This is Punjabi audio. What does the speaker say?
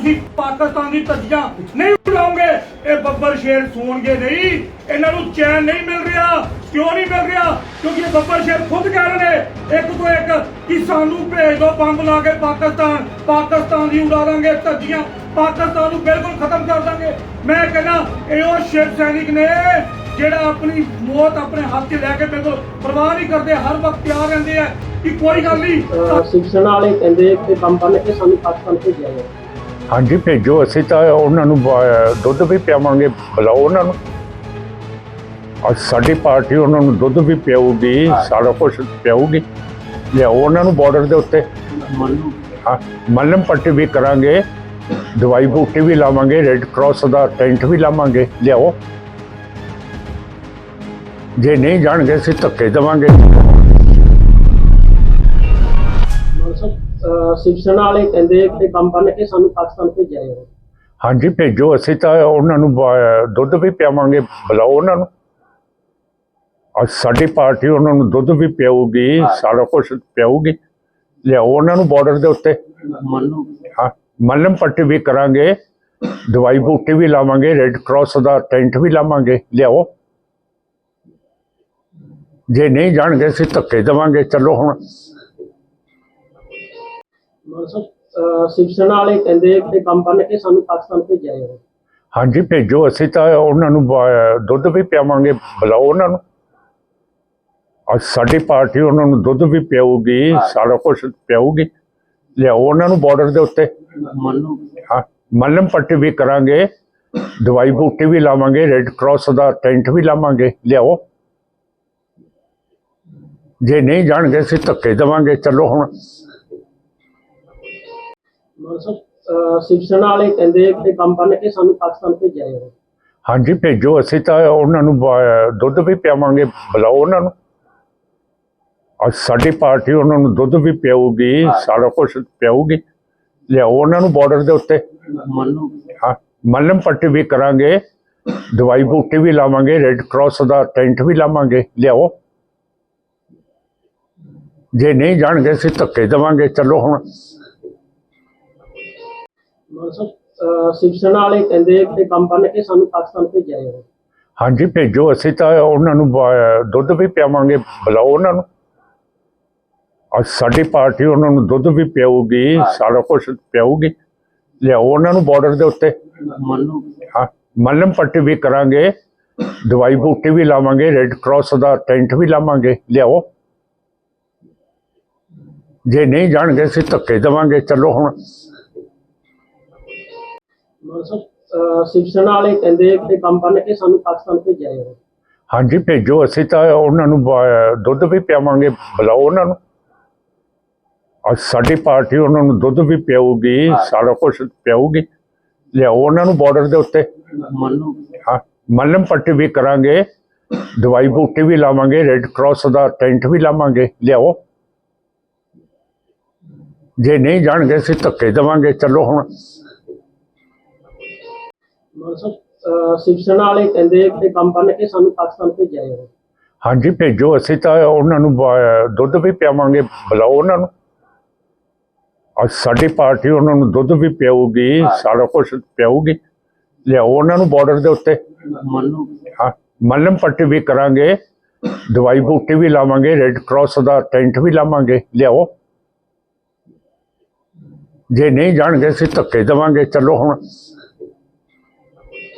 ਤੁਸੀਂ ਪਾਕਿਸਤਾਨ ਦੀ ਧੱਜੀਆਂ ਨਹੀਂ ਉਡਾਓਗੇ ਇਹ ਬੱਬਰ ਸ਼ੇਰ ਸੋਣਗੇ ਨਹੀਂ। ਇਹਨਾਂ ਨੂੰ ਚੈਨ ਨਹੀਂ ਮਿਲ ਰਿਹਾ। ਕਿਉਂ ਨਹੀਂ ਮਿਲ ਰਿਹਾ? ਕਿਉਂਕਿ ਇਹ ਬੱਬਰ ਸ਼ੇਰ ਖੁਦ ਕਹਿ ਰਹੇ ਨੇ, ਇੱਕ ਤੋਂ ਇੱਕ ਕਿ ਸਾਨੂੰ ਭੇਜ ਦਿਓ ਬੰਬ ਲਾ ਕੇ ਪਾਕਿਸਤਾਨ। ਪਾਕਿਸਤਾਨ ਦੀ ਉਡਾ ਦਾਂਗੇ ਧੱਜੀਆਂ। ਪਾਕਿਸਤਾਨ ਨੂੰ ਬਿਲਕੁਲ ਖਤਮ ਕਰ ਦਾਂਗੇ। ਮੈਂ ਕਹਿੰਦਾ, ਇਹ ਉਹ ਸ਼ੇਰ ਸੈਨਿਕ ਨੇ ਜਿਹੜਾ ਆਪਣੀ ਮੌਤ ਆਪਣੇ ਹੱਥ 'ਚ ਲੈ ਕੇ ਬਿਲਕੁਲ ਪਰਵਾਹ ਨਹੀਂ ਕਰਦੇ, ਹਰ ਵਕਤ ਤਿਆਰ ਰਹਿੰਦੇ ਆ ਕਿ ਕੋਈ ਗੱਲ ਨਹੀਂ। ਅਹ ਵਾਲੇ ਕਹਿੰਦੇ ਕਿ ਬੰਬ ਬੰਨ ਕੇ ਸਾਨੂੰ ਪਾਕਿਸਤਾਨ ਭੇਜਿਆ ਜਾਵੇ। ਹਾਂਜੀ ਭੇਜੋ ਅਸੀਂ ਤਾਂ ਉਹਨਾਂ ਨੂੰ ਬ- ਦੁੱਧ ਵੀ ਪਿਆਵਾਂਗੇ ਬੁਲਾਓ ਉਹਨਾਂ ਨੂੰ। ਅੱਜ ਸਾਡੀ ਪਾਰਟੀ ਉਹਨਾਂ ਨੂੰ ਦੁੱਧ ਵੀ ਪਿਆਊਗੀ ਸਾਰਾ ਕੁਝ ਪਿਆਊਗੀ। ਲਿਆਓ ਉਹਨਾਂ ਨੂੰ ਬਾਰਡਰ ਦੇ ਉੱਤੇ। ਮੰਨੂ ਹਾਂ, ਮੱਲਮ ਪੱਟੀ ਵੀ ਕਰਾਂਗੇ ਦਵਾਈ ਬੂਟੀ ਵੀ ਲਾਵਾਂਗੇ ਰੈੱਡ ਕਰਾਸ ਦਾ ਟੈਂਟ ਵੀ ਲਾਵਾਂਗੇ ਲਿਆਓ। ਜੇ ਨਹੀਂ ਜਾਣਗੇ ਅਸੀਂ ਧੱਕੇ ਦੇਵਾਂਗੇ। ਅਹ ਸਿਵਸੈਨਾ ਵਾਲੇ ਕਹਿੰਦੇ ਕਿ ਬੰਬ ਬੰਨ ਕੇ ਸਾਨੂੰ ਪਾਕਿਸਤਾਨ ਭੇਜਿਆ ਜਾਵੇ। ਹਾਂਜੀ, ਭੇਜੋ, ਅਸੀਂ ਤਾਂ ਉਹਨਾਂ ਨੂੰ ਬ- ਦੁੱਧ ਵੀ ਪਿਆਵਾਂਗੇ, ਬੁਲਾਓ ਉਹਨਾਂ ਨੂੰ। ਅੱਜ ਸਾਡੀ ਪਾਰਟੀ ਉਹਨਾਂ ਨੂੰ ਦੁੱਧ ਵੀ ਪਿਆਊਗੀ, ਸਾਰਾ ਕੁਝ ਪਿਆਊਗੀ। ਲਿਆਓ ਉਹਨਾਂ ਨੂੰ ਬਾਰਡਰ ਦੇ ਉੱਤੇ। ਮੰਨੂ ਹਾਂ, ਮੱਲਮ ਪੱਟੀ ਵੀ ਕਰਾਂਗੇ, ਦਵਾਈ ਬੂਟੀ ਵੀ ਲਾਵਾਂਗੇ ਰੈੱਡ ਕਰਾਸ ਦਾ ਟੈਂਟ ਵੀ ਲਾਵਾਂਗੇ, ਲਿਆਓ। ਜੇ ਨਹੀਂ ਜਾਣਗੇ, ਅਸੀਂ ਧੱਕੇ ਦੇਵਾਂਗੇ, ਚਲੋ ਹੁਣ। ਮਾਨ ਸਾਹਿਬ ਅਹ ਸਿਵਸੈਨਾ ਵਾਲੇ ਕਹਿੰਦੇ ਕਿ ਬੰਬ ਬੰਨ ਕੇ ਸਾਨੂੰ ਪਾਕਿਸਤਾਨ ਭੇਜਿਆ ਜਾਵੇ। ਹਾਂਜੀ ਭੇਜੋ ਅਸੀਂ ਤਾਂ ਉਹਨਾਂ ਨੂੰ ਬ- ਦੁੱਧ ਵੀ ਪਿਆਵਾਂਗੇ ਬੁਲਾਓ ਉਹਨਾਂ ਨੂੰ। ਅੱਜ ਸਾਡੀ ਪਾਰਟੀ ਉਹਨਾਂ ਨੂੰ ਦੁੱਧ ਵੀ ਪਿਆਊਗੀ ਸਾਰਾ ਕੁਝ ਪਿਆਊਗੀ। ਲਿਆਓ ਉਹਨਾਂ ਨੂੰ ਬਾਰਡਰ ਦੇ ਉੱਤੇ। ਮੰਨੂ ਹਾਂ ਮੱਲਮ ਪੱਟੀ ਵੀ ਕਰਾਂਗੇ ਦਵਾਈ ਬੂਟੀ ਵੀ ਲਾਵਾਂਗੇ ਰੈੱਡ ਕਰਾਸ ਦਾ ਟੈਂਟ ਵੀ ਲਾਵਾਂਗੇ ਲਿਆਓ। ਜੇ ਨਹੀਂ ਜਾਣਗੇ ਅਸੀਂ ਧੱਕੇ ਦੇਵਾਂਗੇ ਚਲੋ ਹੁਣ। ਮਾਨ ਸਾਹਿਬ ਅਹ ਵਾਲੇ ਕਹਿੰਦੇ ਕਿ ਬੰਬ ਬੰਨ ਕੇ ਸਾਨੂੰ ਪਾਕਿਸਤਾਨ ਭੇਜਿਆ ਜਾਵੇ। ਹਾਂਜੀ, ਭੇਜੋ, ਅਸੀਂ ਤਾਂ ਉਹਨਾਂ ਨੂੰ ਬ- ਦੁੱਧ ਵੀ ਪਿਆਵਾਂਗੇ, ਬੁਲਾਓ ਉਹਨਾਂ ਨੂੰ। ਅੱਜ ਸਾਡੀ ਪਾਰਟੀ ਉਹਨਾਂ ਨੂੰ ਦੁੱਧ ਵੀ ਪਿਆਊਗੀ, ਸਾਰਾ ਕੁਝ ਪਿਆਊਗੀ। ਲਿਆਓ ਉਹਨਾਂ ਨੂੰ ਬਾਰਡਰ ਦੇ ਉੱਤੇ। ਹਾਂ, ਮੱਲਮ ਪੱਟੀ ਵੀ ਕਰਾਂਗੇ, ਦਵਾਈ ਬੂਟੀ ਵੀ ਲਾਵਾਂਗੇ ਰੈੱਡ ਕਰਾਸ ਦਾ ਟੈਂਟ ਵੀ ਲਾਵਾਂਗੇ, ਲਿਆਓ। ਜੇ ਨਹੀਂ ਜਾਣਗੇ, ਅਸੀਂ ਧੱਕੇ ਦੇਵਾਂਗੇ। ਚਲੋ ਹੁਣ ਮਾਨ ਸਾਹਿਬ ਅਹ ਸਿਵਸੈਨਾ ਵਾਲੇ ਕਹਿੰਦੇ ਕਿ ਬੰਬ ਬੰਨ ਕੇ ਸਾਨੂੰ ਪਾਕਿਸਤਾਨ ਭੇਜਿਆ ਜਾਵੇ। ਹਾਂਜੀ ਭੇਜੋ ਅਸੀਂ ਤਾਂ ਉਹਨਾਂ ਨੂੰ ਬ- ਦੁੱਧ ਵੀ ਪਿਆਵਾਂਗੇ ਬੁਲਾਓ ਉਹਨਾਂ ਨੂੰ। ਅੱਜ ਸਾਡੀ ਪਾਰਟੀ ਉਹਨਾਂ ਨੂੰ ਦੁੱਧ ਵੀ ਪਿਆਊਗੀ ਸਾਰਾ ਕੁਝ ਪਿਆਊਗੀ। ਲਿਆਓ ਉਹਨਾਂ ਨੂੰ ਬਾਰਡਰ ਦੇ ਉੱਤੇ। ਹਾਂ ਮੱਲਮ ਪੱਟੀ ਵੀ ਕਰਾਂਗੇ ਦਵਾਈ ਬੂਟੀ ਵੀ ਲਾਵਾਂਗੇ ਰੈੱਡ ਕਰਾਸ ਦਾ ਟੈਂਟ ਵੀ ਲਾਵਾਂਗੇ ਲਿਆਓ। ਜੇ ਨਹੀਂ ਜਾਣਗੇ ਅਸੀਂ ਧੱਕੇ ਦੇਵਾਂਗੇ। ਚਲੋ ਹੁਣ ਮਾਨ ਸਾਹਿਬ ਵਾਲੇ ਕਹਿੰਦੇ ਕਿ ਬੰਬ ਬੰਨ ਕੇ ਸਾਨੂੰ ਪਾਕਿਸਤਾਨ ਭੇਜਿਆ ਜਾਵੇ ਹਾਂਜੀ, ਭੇਜੋ, ਅਸੀਂ ਤਾਂ ਉਹਨਾਂ ਨੂੰ ਬ- ਦੁੱਧ ਵੀ ਪਿਆਵਾਂਗੇ, ਬੁਲਾਓ ਉਹਨਾਂ ਨੂੰ। ਅੱਜ ਸਾਡੀ ਪਾਰਟੀ ਉਹਨਾਂ ਨੂੰ ਦੁੱਧ ਵੀ ਪਿਆਊਗੀ, ਸਾਰਾ ਕੁਝ ਪਿਆਊਗੀ। ਲਿਆਓ ਉਹਨਾਂ ਨੂੰ ਬਾਰਡਰ ਦੇ ਉੱਤੇ। ਹਾਂ, ਮੱਲਮ ਪੱਟੀ ਵੀ ਕਰਾਂਗੇ, ਦਵਾਈ ਬੂਟੀ ਵੀ ਲਾਵਾਂਗੇ ਰੈੱਡ ਕਰਾਸ ਦਾ ਟੈਂਟ ਵੀ ਲਾਵਾਂਗੇ, ਲਿਆਓ। ਜੇ ਨਹੀਂ ਜਾਣਗੇ, ਅਸੀਂ ਧੱਕੇ ਦੇਵਾਂਗੇ, ਚਲੋ ਹੁਣ। ਮਾਨ ਸਾਹਿਬ ਵਾਲੇ ਕਹਿੰਦੇ ਕਿ ਬੰਬ ਬੰਨ ਕੇ ਸਾਨੂੰ ਪਾਕਿਸਤਾਨ ਭੇਜਿਆ ਜਾਵੇ। ਹਾਂਜੀ, ਭੇਜੋ, ਅਸੀਂ ਤਾਂ ਉਹਨਾਂ ਨੂੰ ਬ- ਦੁੱਧ ਵੀ ਪਿਆਵਾਂਗੇ, ਬੁਲਾਓ ਉਹਨਾਂ ਨੂੰ। ਅੱਜ ਸਾਡੀ ਪਾਰਟੀ ਉਹਨਾਂ ਨੂੰ ਦੁੱਧ ਵੀ ਪਿਆਊਗੀ, ਸਾਰਾ ਕੁਝ ਪਿਆਊਗੀ। ਲਿਆਓ ਉਹਨਾਂ ਨੂੰ ਬਾਰਡਰ ਦੇ ਉੱਤੇ। ਹਾਂ, ਮੱਲਮ ਪੱਟੀ ਵੀ ਕਰਾਂਗੇ, ਦਵਾਈ ਬੂਟੀ ਵੀ ਲਾਵਾਂਗੇ ਰੈੱਡ ਕਰਾਸ ਦਾ ਟੈਂਟ ਵੀ ਲਾਵਾਂਗੇ, ਲਿਆਓ। ਜੇ ਨਹੀਂ ਜਾਣਗੇ, ਅਸੀਂ ਧੱਕੇ ਦੇਵਾਂਗੇ, ਚਲੋ ਹੁਣ।